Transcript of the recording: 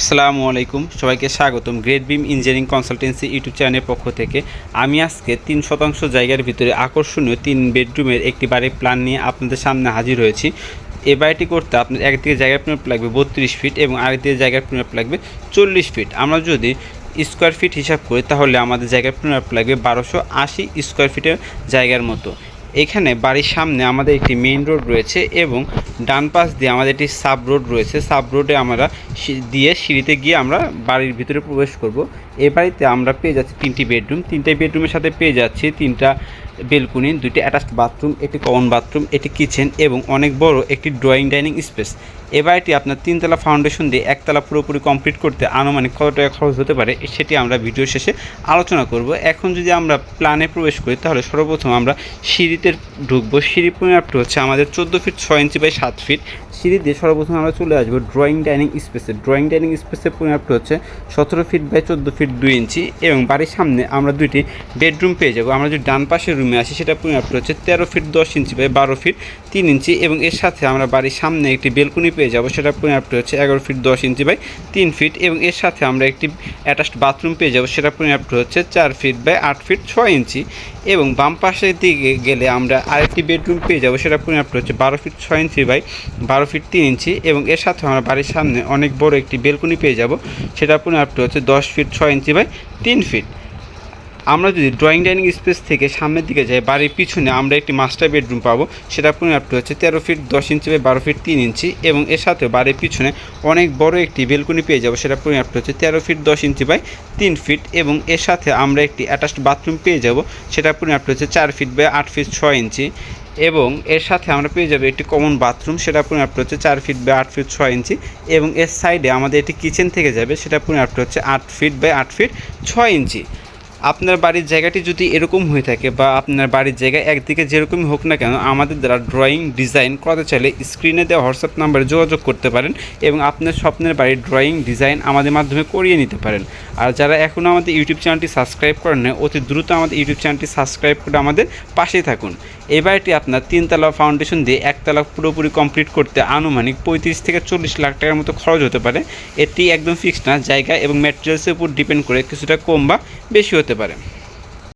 আসসালামু আলাইকুম, সবাইকে স্বাগতম Great Beam engineering consultancy YouTube চ্যানেলের পক্ষ থেকে। আমি আজকে তিন শতাংশ জায়গার ভিতরে আকর্ষণীয় তিন বেডরুমের একটি বাড়ির প্ল্যান নিয়ে আপনাদের সামনে হাজির হয়েছি। এ বাড়িটি করতে আপনার একদিকে জায়গার পরিমাপ লাগবে বত্রিশ ফিট এবং আরেকদিকে জায়গার পরিমাপ লাগবে চল্লিশ ফিট আমরা যদি স্কোয়ার ফিট হিসাব করি, তাহলে আমাদের জায়গার পরিমাপ লাগবে বারোশো আশি স্কোয়ার ফিটের জায়গার মতো। এখানে বাড়ির সামনে আমাদের একটি মেইন রোড রয়েছে এবং ডান পাশ দিয়ে আমাদের একটি সাব রোড রয়েছে। সাব রোডে আমরা দিয়ে সিঁড়িতে গিয়ে আমরা বাড়ির ভিতরে প্রবেশ করব। এ বাড়িতে আমরা পেয়ে যাচ্ছি তিনটি বেডরুম তিনটে বেডরুমের সাথে পেয়ে যাচ্ছি তিনটা বেলকুনি দুটি অ্যাটাচড বাথরুম একটি কমন বাথরুম একটি কিচেন এবং অনেক বড় একটি ড্রয়িং ডাইনিং স্পেস এ বাড়িটি আপনার তিনতলা ফাউন্ডেশন দিয়ে একতলা পুরোপুরি কমপ্লিট করতে আনুমানিক কত টাকা খরচ হতে পারে, সেটি আমরা ভিডিও শেষে আলোচনা করব। এখন যদি আমরা প্ল্যানে প্রবেশ করি, তাহলে সর্বপ্রথম আমরা সিঁড়িতে ঢুকবো। সিঁড়ি পরিমাপটি হচ্ছে আমাদের চোদ্দ ফিট ছয় ইঞ্চি বাই সাত ফিট সিঁড়ি দিয়ে সর্বপ্রথম আমরা চলে আসব ড্রয়িং ডাইনিং স্পেসে ড্রয়িং ডাইনিং স্পেসের পরিমাপটি হচ্ছে সতেরো ফিট বাই চোদ্দ ফিট দুই ইঞ্চি এবং বাড়ির সামনে আমরা দুইটি বেডরুম পেয়ে যাব। আমরা যদি ডান পাশের রুমে আসি, সেটা পরিমাপটি হচ্ছে তেরো ফিট দশ ইঞ্চি বাই বারো ফিট তিন ইঞ্চি এবং এর সাথে আমরা বাড়ির সামনে একটি বেলকুনি পেয়ে যাব। সেটা পরিমাপটি হচ্ছে এগারো ফিট দশ ইঞ্চি বাই তিন ফিট এবং এর সাথে আমরা একটি অ্যাটাচড বাথরুম পেয়ে যাব। সেটা পরিমাপটি হচ্ছে চার ফিট বাই আট ফিট ছয় ইঞ্চি এবং বাম পাশের দিকে গেলে আমরা আরেকটি বেডরুম পেয়ে যাব। সেটা পরিমাপটি হচ্ছে বারো ফিট ছয় ইঞ্চি বাই বারো ফিট তিন ইঞ্চি এবং এর সাথে আমরা বাড়ির সামনে অনেক বড় একটি বেলকুনি পেয়ে যাব। সেটা পরিমাপটি হচ্ছে দশ ফিট ছয় ইঞ্চি বাই তিন ফিট আমরা যদি ড্রয়িং ডাইনিং স্পেস থেকে সামনের দিকে যাই, বাড়ির পিছনে আমরা একটি মাস্টার বেডরুম পাবো। সেটা পরিমাপটি হচ্ছে তেরো ফিট দশ ইঞ্চি বাই বারো ফিট তিন ইঞ্চি এবং এর সাথে বাড়ির পিছনে অনেক বড় একটি বেলকুনি পেয়ে যাব। সেটা পরিমাপটি হচ্ছে তেরো ফিট দশ ইঞ্চি বাই তিন ফিট এবং এর সাথে আমরা একটি অ্যাটাচড বাথরুম পেয়ে যাব। সেটা পরিমাপটি হচ্ছে চার ফিট বাই আট ফিট ছয় ইঞ্চি এবং এর সাথে আমরা পেয়ে যাব একটি কমন বাথরুম সেটা পরিমাপটি হচ্ছে চার ফিট বাই আট ফিট ছয় ইঞ্চি এবং এর সাইডে আমাদের একটি কিচেন থেকে যাবে। সেটা পরিমাপটি হচ্ছে আট ফিট বাই আট ফিট ছয় ইঞ্চি আপনার বাড়ির জায়গাটি যদি এরকম হয়ে থাকে বা আপনার বাড়ির জায়গা একদিকে যেরকমই হোক না কেন, আমাদের দ্বারা ড্রয়িং ডিজাইন করাতে চাইলে স্ক্রিনে দেওয়া হোয়াটসঅ্যাপ নাম্বারে যোগাযোগ করতে পারেন এবং আপনার স্বপ্নের বাড়ির ড্রয়িং ডিজাইন আমাদের মাধ্যমে করিয়ে নিতে পারেন। আর যারা এখনও আমাদের ইউটিউব চ্যানেলটি সাবস্ক্রাইব করেন না অতি দ্রুত আমাদের ইউটিউব চ্যানেলটি সাবস্ক্রাইব করে আমাদের পাশেই থাকুন। এই বাড়িটি আপনার তিনতলা ফাউন্ডেশন দিয়ে একতলা পুরোপুরি কমপ্লিট করতে আনুমানিক পঁয়ত্রিশ থেকে চল্লিশ লাখ টাকার মতো খরচ হতে পারে। এটি একদম ফিক্সড না, জায়গা এবং ম্যাটেরিয়ালসের উপর ডিপেন্ড করে কিছুটা কম বা বেশি হতে পারে।